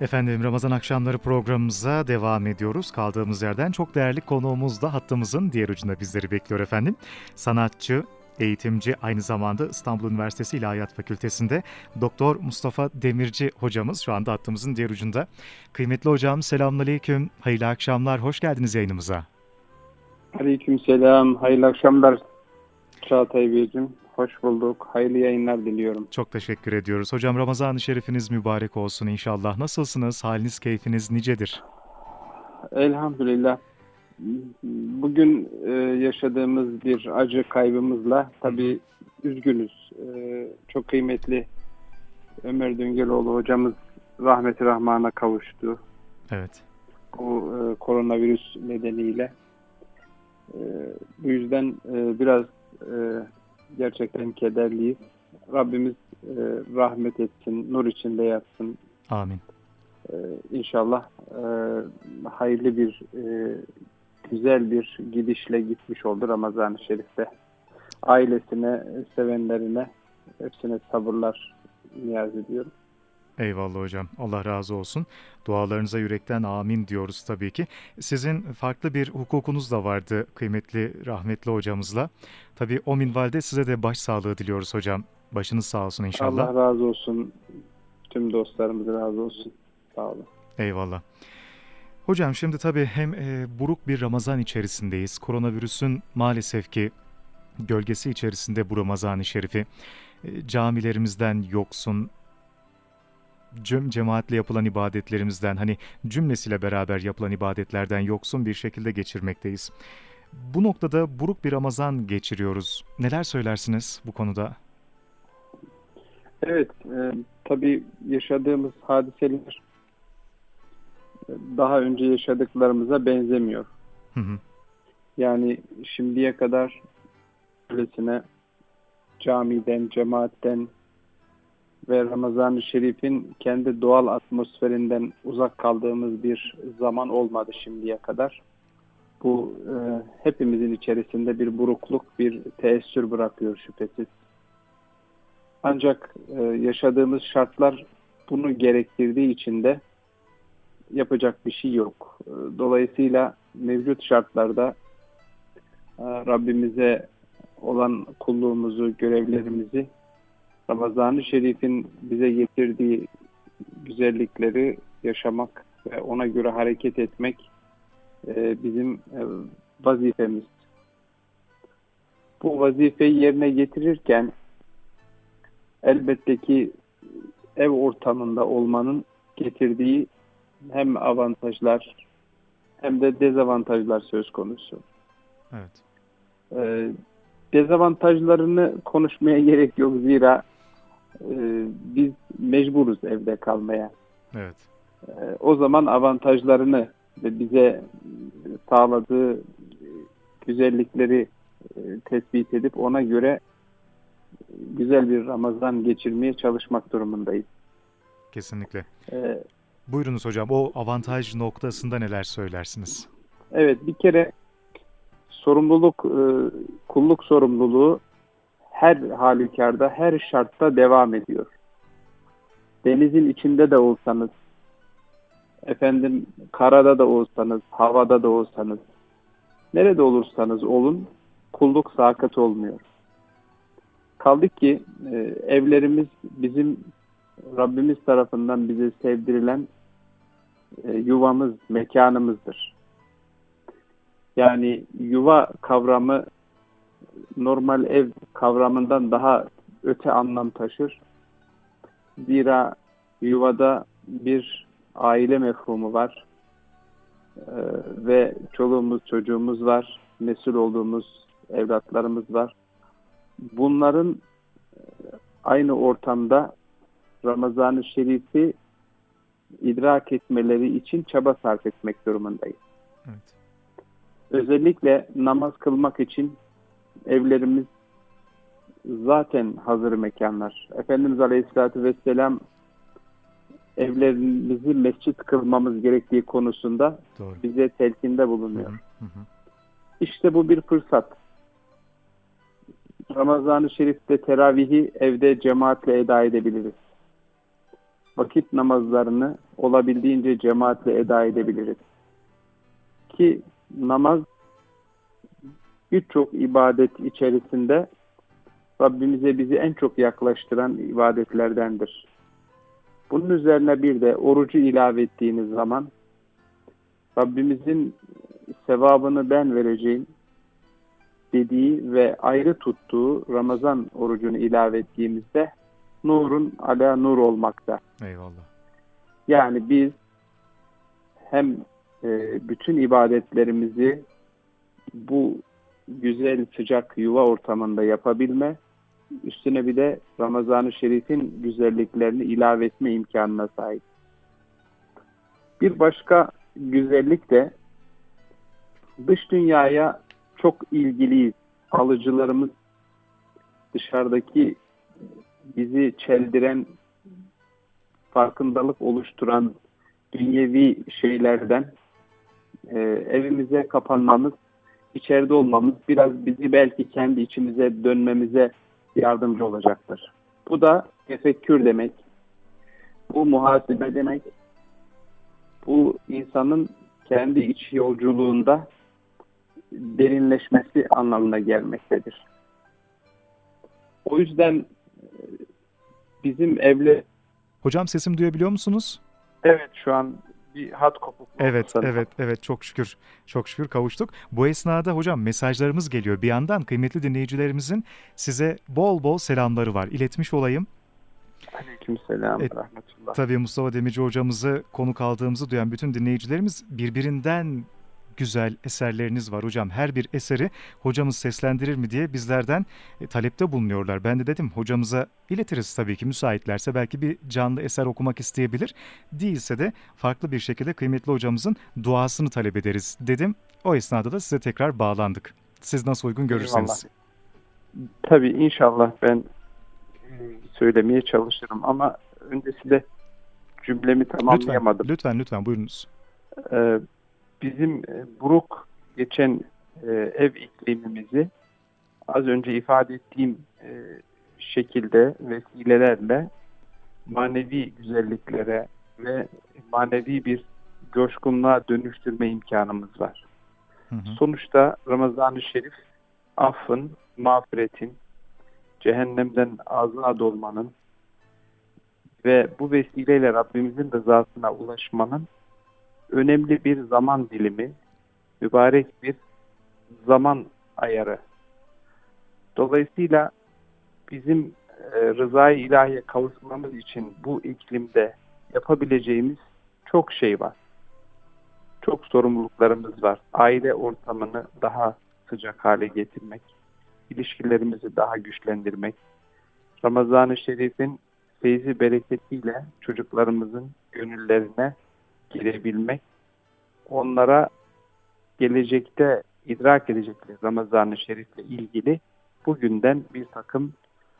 Efendim Ramazan akşamları programımıza devam ediyoruz. Kaldığımız yerden çok değerli konuğumuz da hattımızın diğer ucunda bizleri bekliyor efendim. Sanatçı, eğitimci, aynı zamanda İstanbul Üniversitesi İlahiyat Fakültesi'nde Doktor Mustafa Demirci hocamız şu anda hattımızın diğer ucunda. Kıymetli hocam selamünaleyküm, hayırlı akşamlar, hoş geldiniz yayınımıza. Aleykümselam. Hayırlı akşamlar Çağatay Beyciğim. Hoş bulduk. Hayırlı yayınlar diliyorum. Çok teşekkür ediyoruz. Hocam Ramazan-ı Şerifiniz mübarek olsun inşallah. Nasılsınız? Haliniz, keyfiniz nicedir? Elhamdülillah. Bugün e, yaşadığımız bir acı kaybımızla tabii üzgünüz. E, çok kıymetli Ömer Düngeloğlu hocamız rahmeti rahmana kavuştu. Evet. Bu e, koronavirüs nedeniyle. E, bu yüzden e, biraz e, gerçekten kederliyiz. Rabbimiz e, rahmet etsin, nur içinde yatsın. Amin. Ee, inşallah e, hayırlı bir e, güzel bir gidişle gitmiş oldu Ramazan-ı Şerif'te. Ailesine, sevenlerine hepsine sabırlar niyaz ediyorum. Eyvallah hocam. Allah razı olsun. Dualarınıza yürekten amin diyoruz tabii ki. Sizin farklı bir hukukunuz da vardı kıymetli rahmetli hocamızla. Tabii o minvalde size de başsağlığı diliyoruz hocam. Başınız sağ olsun inşallah. Allah razı olsun. Tüm dostlarımız razı olsun. Sağ olun. Eyvallah. Hocam şimdi tabii hem e, buruk bir Ramazan içerisindeyiz. Koronavirüsün maalesef ki gölgesi içerisinde bu Ramazan-ı Şerif'i e, camilerimizden yoksun, cem cemaatle yapılan ibadetlerimizden hani cümlesiyle beraber yapılan ibadetlerden yoksun bir şekilde geçirmekteyiz. Bu noktada buruk bir Ramazan geçiriyoruz. Neler söylersiniz bu konuda? Evet, e, tabii yaşadığımız hadiseler daha önce yaşadıklarımıza benzemiyor. Hı hı. Yani şimdiye kadar öylesine camiden, cemaatten ve Ramazan-ı Şerif'in kendi doğal atmosferinden uzak kaldığımız bir zaman olmadı şimdiye kadar. Bu e, hepimizin içerisinde bir burukluk, bir teessür bırakıyor şüphesiz. Ancak e, yaşadığımız şartlar bunu gerektirdiği için de yapacak bir şey yok. E, Dolayısıyla mevcut şartlarda e, Rabbimize olan kulluğumuzu, görevlerimizi Ramazan-ı Şerif'in bize getirdiği güzellikleri yaşamak ve ona göre hareket etmek e, bizim e, vazifemiz. Bu vazifeyi yerine getirirken elbette ki ev ortamında olmanın getirdiği hem avantajlar hem de dezavantajlar söz konusu. Evet. Ee, dezavantajlarını konuşmaya gerek yok zira e, biz mecburuz evde kalmaya. Evet. Ee, o zaman avantajlarını ve bize sağladığı güzellikleri e, tespit edip ona göre güzel bir Ramazan geçirmeye çalışmak durumundayız. Kesinlikle. Ee, Buyurunuz hocam. O avantaj noktasında neler söylersiniz? Evet bir kere sorumluluk, e, kulluk sorumluluğu her halükarda, her şartta devam ediyor. Denizin içinde de olsanız, efendim karada da olsanız, havada da olsanız, nerede olursanız olun, kulluk sakat olmuyor. Kaldı ki e, evlerimiz bizim Rabbimiz tarafından bize sevdirilen e, yuvamız, mekanımızdır. Yani yuva kavramı normal ev kavramından daha öte anlam taşır. Zira yuvada bir aile mefhumu var Ee, ve çoluğumuz çocuğumuz var, mesul olduğumuz evlatlarımız var. Bunların e, aynı ortamda Ramazan-ı Şerif'i idrak etmeleri için çaba sarf etmek durumundayız. Evet. Özellikle namaz kılmak için evlerimiz zaten hazır mekanlar. Efendimiz Aleyhisselatü Vesselam evlerimizi mescit kılmamız gerektiği konusunda Doğru. bize telkinde bulunuyor. hı, hı hı. İşte bu bir fırsat. Ramazan-ı Şerif'te teravihi evde cemaatle eda edebiliriz. vakit namazlarını olabildiğince cemaatle eda edebiliriz. Ki namaz birçok ibadet içerisinde Rabbimize bizi en çok yaklaştıran ibadetlerdendir. Bunun üzerine bir de orucu ilave ettiğiniz zaman Rabbimizin sevabını ben vereceğim dediği ve ayrı tuttuğu Ramazan orucunu ilave ettiğimizde nurun ala nur olmakta. Eyvallah. Yani biz hem e, bütün ibadetlerimizi bu güzel sıcak yuva ortamında yapabilme, üstüne bir de Ramazan-ı Şerif'in güzelliklerini ilave etme imkanına sahip. Bir başka güzellik de dış dünyaya çok ilgiliyiz. Alıcılarımız dışarıdaki bizi çeldiren, farkındalık oluşturan dünyevi şeylerden e, evimize kapanmamız, içeride olmamız biraz bizi belki kendi içimize dönmemize yardımcı olacaktır. Bu da tefekkür demek. Bu muhasebe demek. Bu insanın kendi iç yolculuğunda derinleşmesi anlamına gelmektedir. O yüzden e, bizim evle Hocam sesimi duyabiliyor musunuz? evet şu an bir hat kopuk. Evet, sanırım. evet, evet. Çok şükür, çok şükür kavuştuk. Bu esnada hocam mesajlarımız geliyor. Bir yandan kıymetli dinleyicilerimizin size bol bol selamları var. İletmiş olayım. Aleykümselam Evet. rahmetullah. Tabii Mustafa Demirci hocamızı konuk aldığımızı duyan bütün dinleyicilerimiz birbirinden güzel eserleriniz var hocam. Her bir eseri hocamız seslendirir mi diye bizlerden e, talepte bulunuyorlar. Ben de dedim hocamıza iletiriz tabii ki müsaitlerse belki bir canlı eser okumak isteyebilir. Değilse de farklı bir şekilde kıymetli hocamızın duasını talep ederiz dedim. O esnada da size tekrar bağlandık. Siz nasıl uygun görürseniz. Tabii inşallah ben e, söylemeye çalışırım ama öncesinde cümlemi Lütfen, tamamlayamadım. lütfen, lütfen buyurunuz. Ee, bizim e, buruk geçen e, ev iklimimizi az önce ifade ettiğim e, şekilde vesilelerle manevi güzelliklere ve manevi bir coşkunluğa dönüştürme imkanımız var. Hı hı. Sonuçta Ramazan-ı Şerif affın, mağfiretin, cehennemden ağzına dolmanın ve bu vesileyle Rabbimizin rızasına ulaşmanın önemli bir zaman dilimi, mübarek bir zaman ayarı. Dolayısıyla bizim e, rızayı ilahiye kavuşmamız için bu iklimde yapabileceğimiz çok şey var. Çok sorumluluklarımız var. Aile ortamını daha sıcak hale getirmek, ilişkilerimizi daha güçlendirmek, Ramazan-ı Şerif'in feyzi bereketiyle çocuklarımızın gönüllerine girebilmek, onlara gelecekte idrak edecekleri Ramazan-ı Şerif'le ilgili bugünden bir takım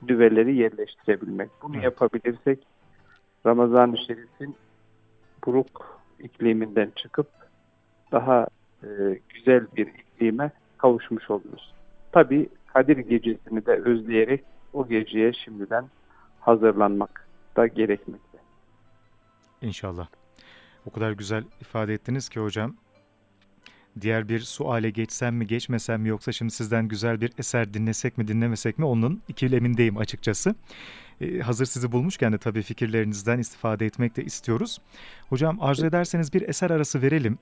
nüveleri yerleştirebilmek. Bunu Evet. yapabilirsek Ramazan-ı Şerif'in buruk ikliminden çıkıp daha e, güzel bir iklime kavuşmuş oluruz. Tabi Kadir gecesini de özleyerek o geceye şimdiden hazırlanmak da gerekmekte. İnşallah. O kadar güzel ifade ettiniz ki hocam. Diğer bir suale geçsem mi geçmesem mi yoksa şimdi sizden güzel bir eser dinlesek mi dinlemesek mi onun ikilemindeyim açıkçası. Ee, hazır sizi bulmuşken de tabii fikirlerinizden istifade etmek de istiyoruz. Hocam arzu ederseniz bir eser arası verelim.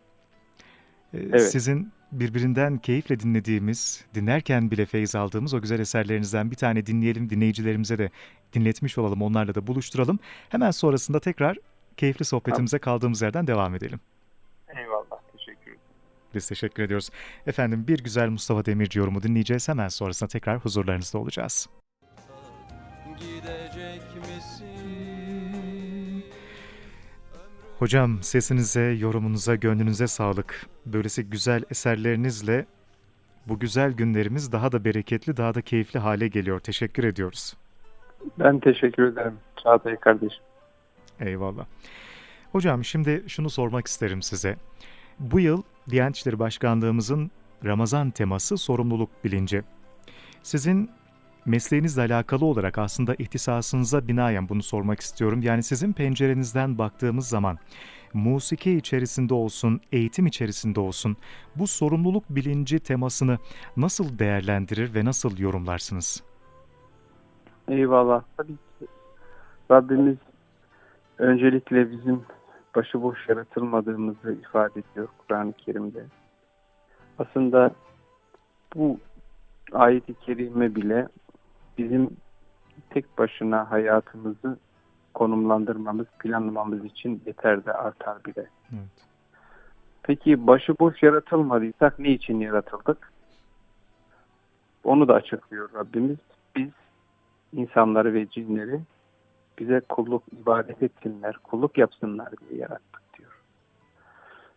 Ee, Evet. Sizin birbirinden keyifle dinlediğimiz, dinlerken bile feyiz aldığımız o güzel eserlerinizden bir tane dinleyelim, dinleyicilerimize de dinletmiş olalım, onlarla da buluşturalım. Hemen sonrasında tekrar keyifli sohbetimize kaldığımız yerden devam edelim. Eyvallah. Teşekkür ederim. Biz teşekkür ediyoruz. Efendim bir güzel Mustafa Demirci yorumu dinleyeceğiz. Hemen sonrasında tekrar huzurlarınızda olacağız. Gidecek misin? Hocam sesinize, yorumunuza, gönlünüze sağlık. Böylesi güzel eserlerinizle bu güzel günlerimiz daha da bereketli, daha da keyifli hale geliyor. Teşekkür ediyoruz. Ben teşekkür ederim Çağatay kardeşim. Eyvallah. Hocam şimdi şunu sormak isterim size. Bu yıl Diyanet İşleri Başkanlığımızın Ramazan teması sorumluluk bilinci. Sizin mesleğinizle alakalı olarak aslında ihtisasınıza binaen bunu sormak istiyorum. Yani sizin pencerenizden baktığımız zaman musiki içerisinde olsun, eğitim içerisinde olsun bu sorumluluk bilinci temasını nasıl değerlendirir ve nasıl yorumlarsınız? Eyvallah. Tabii ki Rabbimiz öncelikle bizim başıboş yaratılmadığımızı ifade ediyor Kur'an-ı Kerim'de. Aslında bu ayet-i kerime bile bizim tek başına hayatımızı konumlandırmamız, planlamamız için yeter de artar bile. Evet. Peki başıboş yaratılmadıysak ne için yaratıldık? Onu da açıklıyor Rabbimiz. Biz insanları ve cinleri bize kulluk ibadet etsinler, kulluk yapsınlar diye yarattık diyor.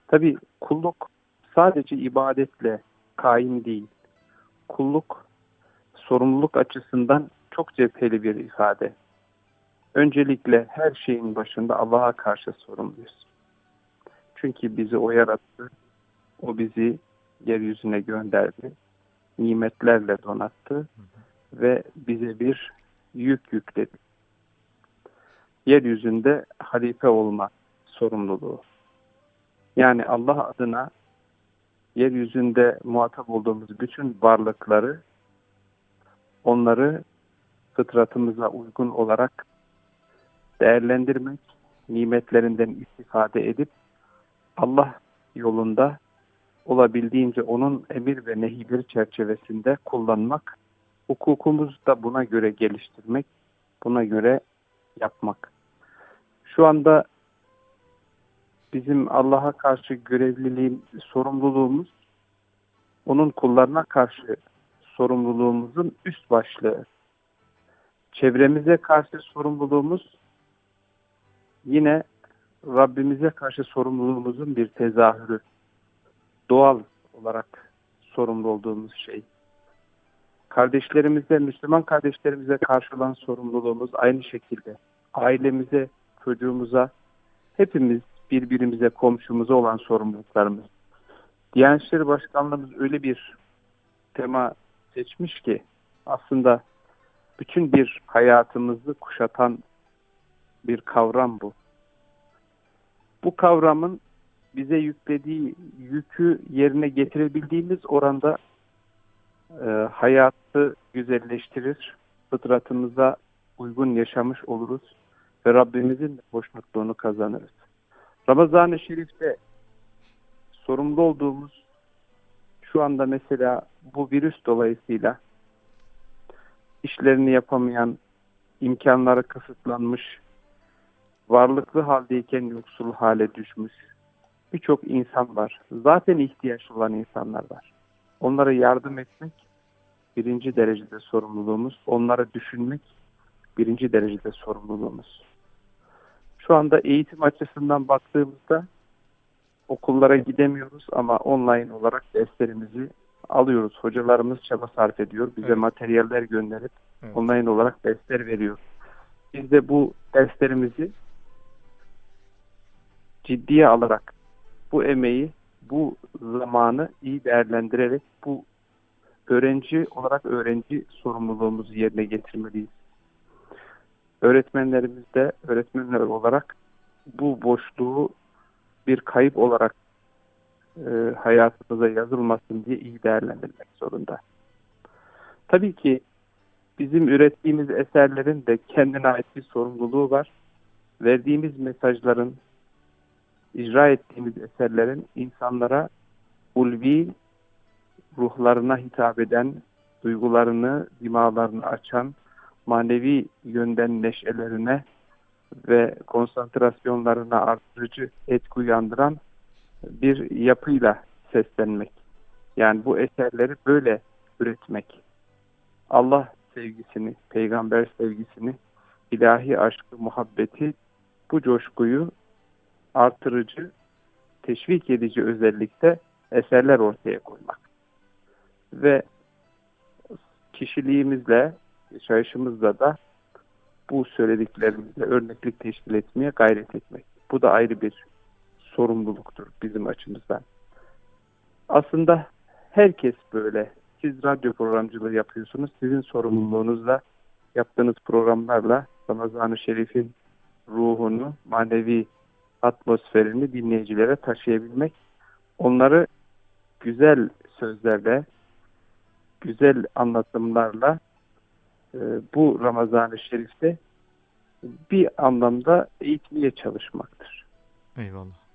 Tabi kulluk sadece ibadetle kaim değil. Kulluk sorumluluk açısından çok cepheli bir ifade. Öncelikle her şeyin başında Allah'a karşı sorumluyuz. Çünkü bizi o yarattı, o bizi yeryüzüne gönderdi, nimetlerle donattı ve bize bir yük yükledi. Yeryüzünde halife olma sorumluluğu. Yani Allah adına yeryüzünde muhatap olduğumuz bütün varlıkları onları fıtratımıza uygun olarak değerlendirmek, nimetlerinden istifade edip Allah yolunda olabildiğince onun emir ve nehirleri çerçevesinde kullanmak, hukukumuzu da buna göre geliştirmek, buna göre yapmak. Şu anda bizim Allah'a karşı görevliliğim, sorumluluğumuz, onun kullarına karşı sorumluluğumuzun üst başlığı. Çevremize karşı sorumluluğumuz yine Rabbimize karşı sorumluluğumuzun bir tezahürü. Doğal olarak sorumlu olduğumuz şey. Kardeşlerimize, Müslüman kardeşlerimize karşı olan sorumluluğumuz aynı şekilde. Ailemize, çocuğumuza, hepimiz birbirimize, komşumuza olan sorumluluklarımız. Diyanet İşleri Başkanlığımız öyle bir tema seçmiş ki aslında bütün bir hayatımızı kuşatan bir kavram bu. Bu kavramın bize yüklediği yükü yerine getirebildiğimiz oranda e, hayatı güzelleştirir, fıtratımıza uygun yaşamış oluruz ve Rabbimizin de hoşnutluğunu kazanırız. Ramazan-ı Şerif'te sorumlu olduğumuz şu anda mesela bu virüs dolayısıyla işlerini yapamayan, imkanları kısıtlanmış, varlıklı haldeyken yoksul hale düşmüş birçok insan var. Zaten ihtiyaç olan insanlar var. Onlara yardım etmek birinci derecede sorumluluğumuz. Onları düşünmek birinci derecede sorumluluğumuz. Şu anda eğitim açısından baktığımızda okullara gidemiyoruz ama online olarak derslerimizi alıyoruz. Hocalarımız çaba sarf ediyor. Bize Evet. materyaller gönderip Evet. online olarak dersler veriyor. Biz de bu derslerimizi ciddiye alarak bu emeği, bu zamanı iyi değerlendirerek bu öğrenci olarak öğrenci sorumluluğumuzu yerine getirmeliyiz. Öğretmenlerimiz de öğretmenler olarak bu boşluğu bir kayıp olarak e, hayatımıza yazılmasın diye iyi değerlendirmek zorunda. Tabii ki bizim ürettiğimiz eserlerin de kendine ait bir sorumluluğu var. Verdiğimiz mesajların, icra ettiğimiz eserlerin insanlara ulvi ruhlarına hitap eden, duygularını, dimalarını açan, manevi yönden neşelerine ve konsantrasyonlarına artırıcı etki uyandıran bir yapıyla seslenmek. Yani bu eserleri böyle üretmek. Allah sevgisini, peygamber sevgisini, ilahi aşkı, muhabbeti, bu coşkuyu artırıcı, teşvik edici özellikte eserler ortaya koymak. Ve kişiliğimizle, yaşayışımızla da bu söylediklerimizle örneklik teşkil etmeye gayret etmek. Bu da ayrı bir sorumluluktur bizim açımızdan. Aslında herkes böyle siz radyo programcılığı yapıyorsunuz. Sizin sorumluluğunuzla yaptığınız programlarla Ramazan-ı Şerif'in ruhunu, manevi atmosferini dinleyicilere taşıyabilmek, onları güzel sözlerle, güzel anlatımlarla bu Ramazan-ı Şerif'te bir anlamda eğitmeye çalışmaktır. Eyvallah.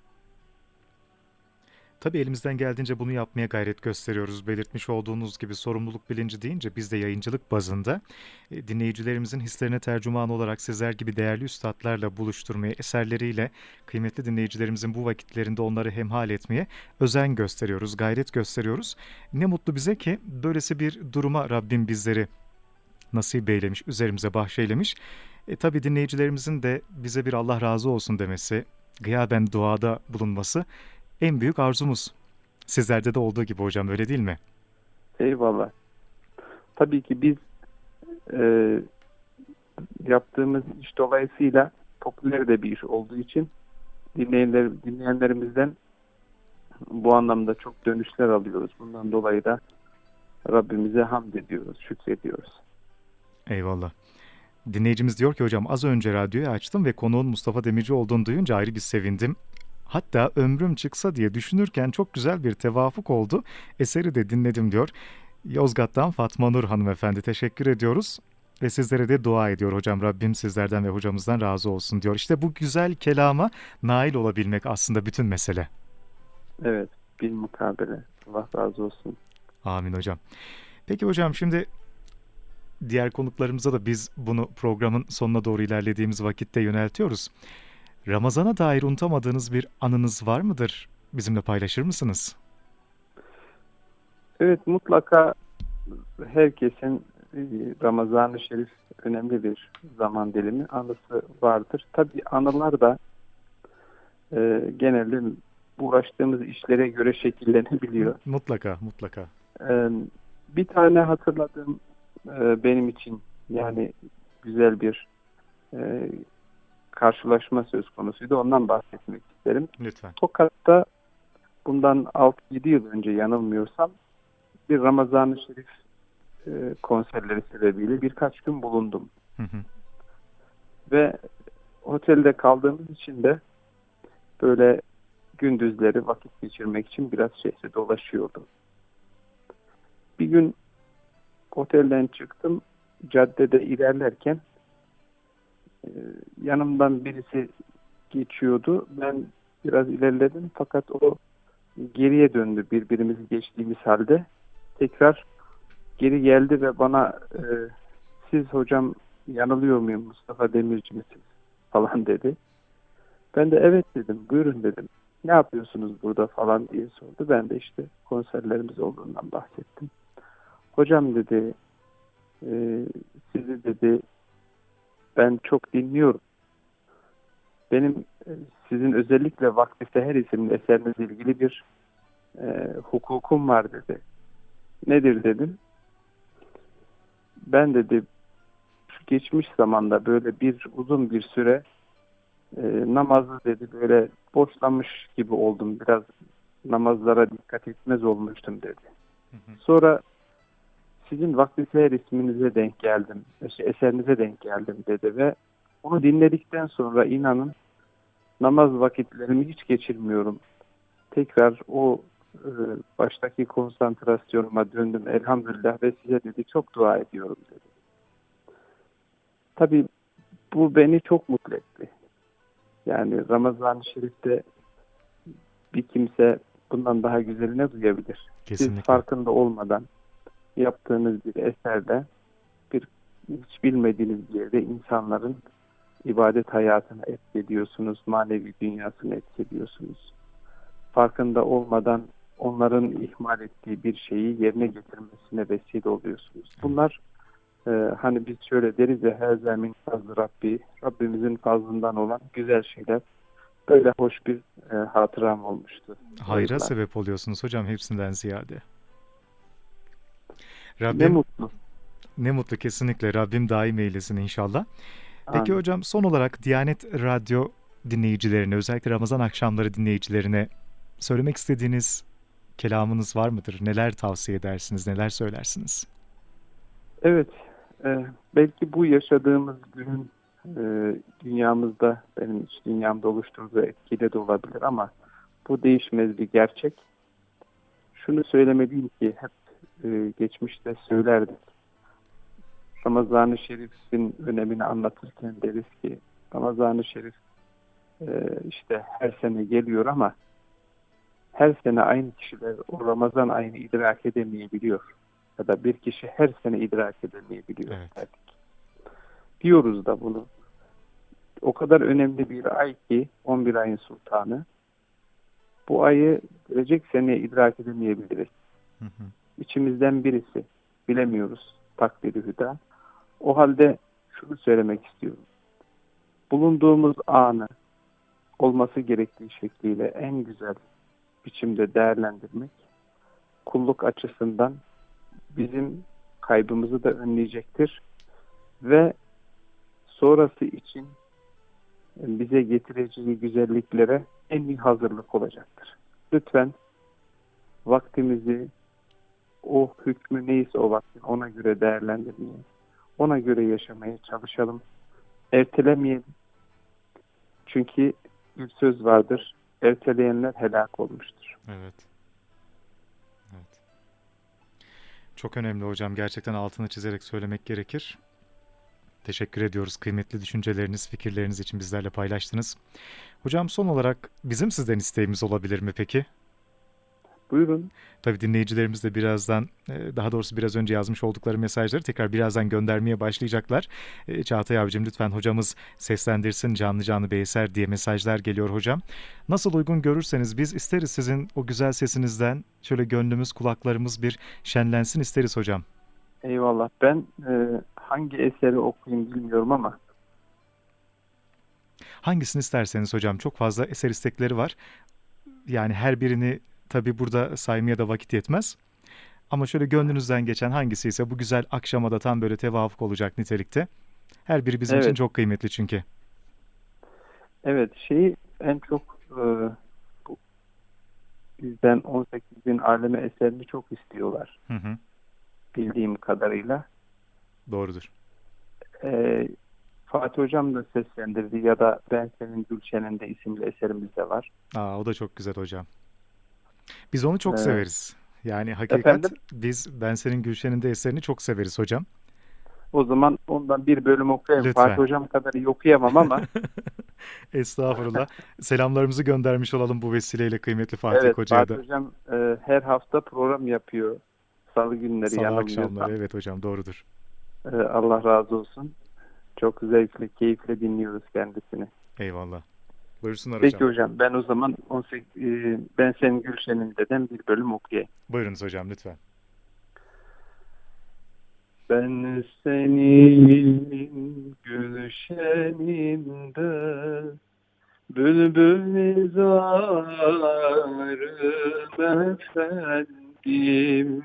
Tabii elimizden geldiğince bunu yapmaya gayret gösteriyoruz. Belirtmiş olduğunuz gibi sorumluluk bilinci deyince biz de yayıncılık bazında e, dinleyicilerimizin hislerine tercüman olarak sizler gibi değerli üstadlarla buluşturmaya, eserleriyle kıymetli dinleyicilerimizin bu vakitlerinde onları hemhal etmeye özen gösteriyoruz, gayret gösteriyoruz. Ne mutlu bize ki böylesi bir duruma Rabbim bizleri nasip eylemiş, üzerimize bahşeylemiş. E tabi dinleyicilerimizin de bize bir Allah razı olsun demesi, gıyaben duada bulunması en büyük arzumuz. Sizlerde de olduğu gibi hocam öyle değil mi? Eyvallah. Tabii ki biz e, yaptığımız iş dolayısıyla popüler de bir iş olduğu için dinleyenler, dinleyenlerimizden bu anlamda çok dönüşler alıyoruz. Bundan dolayı da Rabbimize hamd ediyoruz, şükrediyoruz. Eyvallah. Dinleyicimiz diyor ki hocam az önce radyoyu açtım ve konuğun Mustafa Demirci olduğunu duyunca ayrı bir sevindim. Hatta ömrüm çıksa diye düşünürken çok güzel bir tevafuk oldu. Eseri de dinledim diyor. Yozgat'tan Fatma Nur hanımefendi teşekkür ediyoruz. Ve sizlere de dua ediyor hocam. Rabbim sizlerden ve hocamızdan razı olsun diyor. İşte bu güzel kelama nail olabilmek aslında bütün mesele. Evet, bir mukabele. Allah razı olsun. Amin hocam. Peki hocam şimdi diğer konuklarımıza da biz bunu programın sonuna doğru ilerlediğimiz vakitte yöneltiyoruz. Ramazana dair unutamadığınız bir anınız var mıdır? Bizimle paylaşır mısınız? Evet, mutlaka herkesin e, Ramazan-ı Şerif önemli bir zaman dilimi anısı vardır. Tabii anılar da e, genelde uğraştığımız işlere göre şekillenebiliyor. Mutlaka, mutlaka. E, bir tane hatırladığım e, benim için yani güzel bir e, karşılaşma söz konusuydu. Ondan bahsetmek isterim. Lütfen. Tokat'ta bundan 6-7 yıl önce yanılmıyorsam bir Ramazan-ı Şerif e, konserleri sebebiyle birkaç gün bulundum. Hı hı. Ve otelde kaldığımız için de böyle gündüzleri vakit geçirmek için biraz şehri dolaşıyordum. Bir gün otelden çıktım. Caddede ilerlerken e, yanımdan birisi geçiyordu. Ben biraz ilerledim fakat o geriye döndü birbirimizi geçtiğimiz halde. Tekrar geri geldi ve bana e, siz hocam yanılıyor muyum Mustafa Demirci misiniz falan dedi. Ben de evet dedim buyurun dedim. Ne yapıyorsunuz burada falan diye sordu. Ben de işte konserlerimiz olduğundan bahsettim. Hocam dedi e, sizi dedi ben çok dinliyorum. Benim e, sizin özellikle Vakti Seher isimli eserinizle ilgili bir e, hukukum var dedi. Nedir dedim. Ben dedi geçmiş zamanda böyle bir uzun bir süre e, namazı dedi böyle boşlamış gibi oldum. Biraz namazlara dikkat etmez olmuştum dedi. Hı hı. Sonra sizin Vakti Seher isminize denk geldim, şey, eserinize denk geldim dedi ve onu dinledikten sonra inanın namaz vakitlerimi hiç geçirmiyorum. Tekrar o e, baştaki konsantrasyonuma döndüm elhamdülillah ve size dedi çok dua ediyorum dedi. Tabii bu beni çok mutlu etti. Yani Ramazan-ı Şerif'te bir kimse bundan daha güzeline duyabilir. Kesinlikle. Siz farkında olmadan yaptığınız bir eserde bir hiç bilmediğiniz bir yerde insanların ibadet hayatını etkiliyorsunuz, manevi dünyasını etkiliyorsunuz. Farkında olmadan onların ihmal ettiği bir şeyi yerine getirmesine vesile oluyorsunuz. Bunlar e, hani biz şöyle deriz ya her zemin fazlı Rabbi, Rabbimizin fazlından olan güzel şeyler. Böyle hoş bir e, hatıram olmuştu. Hayra sebep oluyorsunuz hocam hepsinden ziyade. Ne Rabbim mutlu. ne mutlu kesinlikle Rabbim daim eylesin inşallah. Peki Amin. hocam son olarak Diyanet Radyo dinleyicilerine özellikle Ramazan akşamları dinleyicilerine söylemek istediğiniz kelamınız var mıdır? Neler tavsiye edersiniz, neler söylersiniz? Evet, e, belki bu yaşadığımız günün e, dünyamızda, benim iç dünyamda oluşturduğu etkide de olabilir ama bu değişmez bir gerçek. Şunu söylemeliyim ki hep e, geçmişte söylerdik. Ramazan-ı Şerif'in önemini anlatırken deriz ki Ramazan-ı Şerif e, işte her sene geliyor ama her sene aynı kişiler o Ramazan ayını idrak edemeyebiliyor. Ya da bir kişi her sene idrak edemeyebiliyor. Evet. Diyoruz da bunu. O kadar önemli bir ay ki 11 ayın sultanı. Bu ayı gelecek sene idrak edemeyebiliriz. Hı hı. İçimizden birisi. Bilemiyoruz takdiri hüda. O halde şunu söylemek istiyorum. Bulunduğumuz anı olması gerektiği şekliyle en güzel biçimde değerlendirmek kulluk açısından bizim kaybımızı da önleyecektir ve sonrası için bize getireceği güzelliklere en iyi hazırlık olacaktır. Lütfen vaktimizi o hükmü neyse o vaktin ona göre değerlendirmeye, ona göre yaşamaya çalışalım. Ertelemeyelim. Çünkü bir söz vardır. Erteleyenler helak olmuştur. Evet. Evet. Çok önemli hocam. Gerçekten altını çizerek söylemek gerekir. Teşekkür ediyoruz. Kıymetli düşünceleriniz, fikirleriniz için bizlerle paylaştınız. Hocam son olarak bizim sizden isteğimiz olabilir mi peki? Buyurun. Tabii dinleyicilerimiz de birazdan, e, daha doğrusu biraz önce yazmış oldukları mesajları tekrar birazdan göndermeye başlayacaklar. E, Çağatay abicim lütfen hocamız seslendirsin canlı canlı bir eser diye mesajlar geliyor hocam. Nasıl uygun görürseniz biz isteriz sizin o güzel sesinizden şöyle gönlümüz kulaklarımız bir şenlensin isteriz hocam. Eyvallah. Ben e, hangi eseri okuyayım bilmiyorum ama Hangisini isterseniz hocam çok fazla eser istekleri var. Yani her birini tabii burada saymaya da vakit yetmez. Ama şöyle gönlünüzden geçen hangisi ise bu güzel akşama da tam böyle tevafuk olacak nitelikte. Her biri bizim için Evet. çok kıymetli çünkü. evet şeyi en çok e, bu bizden 18 bin aleme eserini çok istiyorlar Hı hı, bildiğim kadarıyla. doğrudur. E, Fatih Hocam da seslendirdi ya da Ben Senin Gülşen'in de isimli eserimiz de var. Aa, o da çok güzel hocam. Biz onu çok Evet. severiz. Yani hakikat Efendim? biz Ben Senin Gülşen'in de eserini çok severiz hocam. O zaman ondan bir bölüm okuyayım. Lütfen. Fatih Hocam kadar iyi okuyamam ama Estağfurullah. Selamlarımızı göndermiş olalım bu vesileyle kıymetli Fatih evet Hoca'ya Fatih da. Hocam e, her hafta program yapıyor. Salı günleri Salı akşamları evet hocam doğrudur. E, Allah razı olsun. Çok zevkli, keyifle dinliyoruz kendisini. Eyvallah. Buyursunlar Peki hocam. hocam ben o zaman 18, e, ben senin Gülşen'in dedem bir bölüm okuyayım. Buyurunuz hocam lütfen. Ben senin gülşeninde bülbül izarım efendim.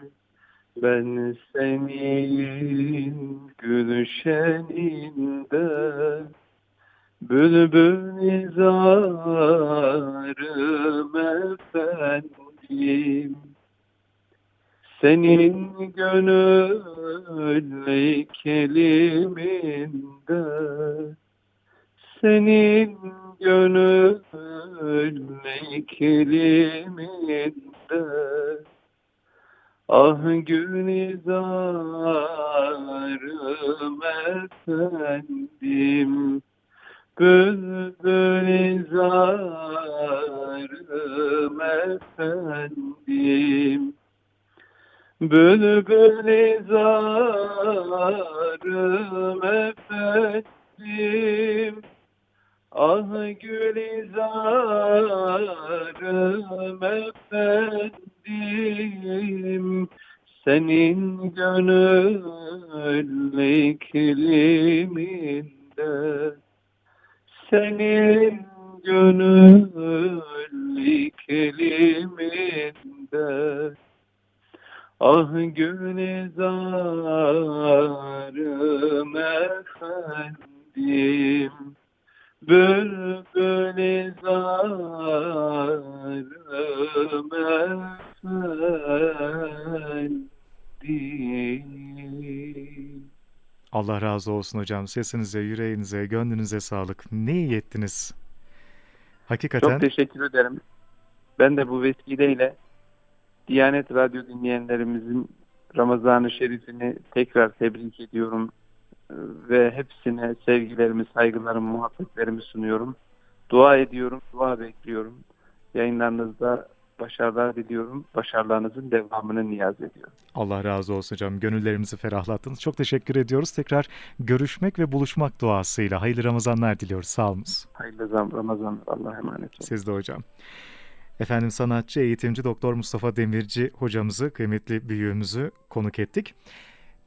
Ben senin gülşeninde bülbül izarım efendim. Senin gönül keliminde Senin gönül keliminde Ah gülizarım efendim Bülbül izarım efendim. Bülbül izarım efendim. Ah gül izarım efendim. Senin gönül ikliminde Senin gönül ikliminde Ah gül zarım efendim Bülbül zarım efendim. Allah razı olsun hocam. Sesinize, yüreğinize, gönlünüze sağlık. Ne iyi ettiniz. Hakikaten Çok teşekkür ederim. Ben de bu vesileyle Diyanet Radyo dinleyenlerimizin Ramazan-ı Şerif'ini tekrar tebrik ediyorum. Ve hepsine sevgilerimi, saygılarımı, muhabbetlerimi sunuyorum. Dua ediyorum, dua bekliyorum. Yayınlarınızda başarılar diliyorum. Başarılarınızın devamını niyaz ediyorum. Allah razı olsun hocam. Gönüllerimizi ferahlattınız. Çok teşekkür ediyoruz. Tekrar görüşmek ve buluşmak duasıyla. Hayırlı Ramazanlar diliyoruz. Sağ olunuz. Hayırlı Ramazanlar. Allah'a emanet olun. Siz de hocam. Efendim sanatçı, eğitimci Doktor Mustafa Demirci hocamızı, kıymetli büyüğümüzü konuk ettik.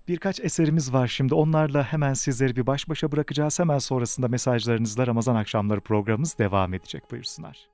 Birkaç eserimiz var şimdi. Onlarla hemen sizleri bir baş başa bırakacağız. Hemen sonrasında mesajlarınızla Ramazan akşamları programımız devam edecek. Buyursunlar.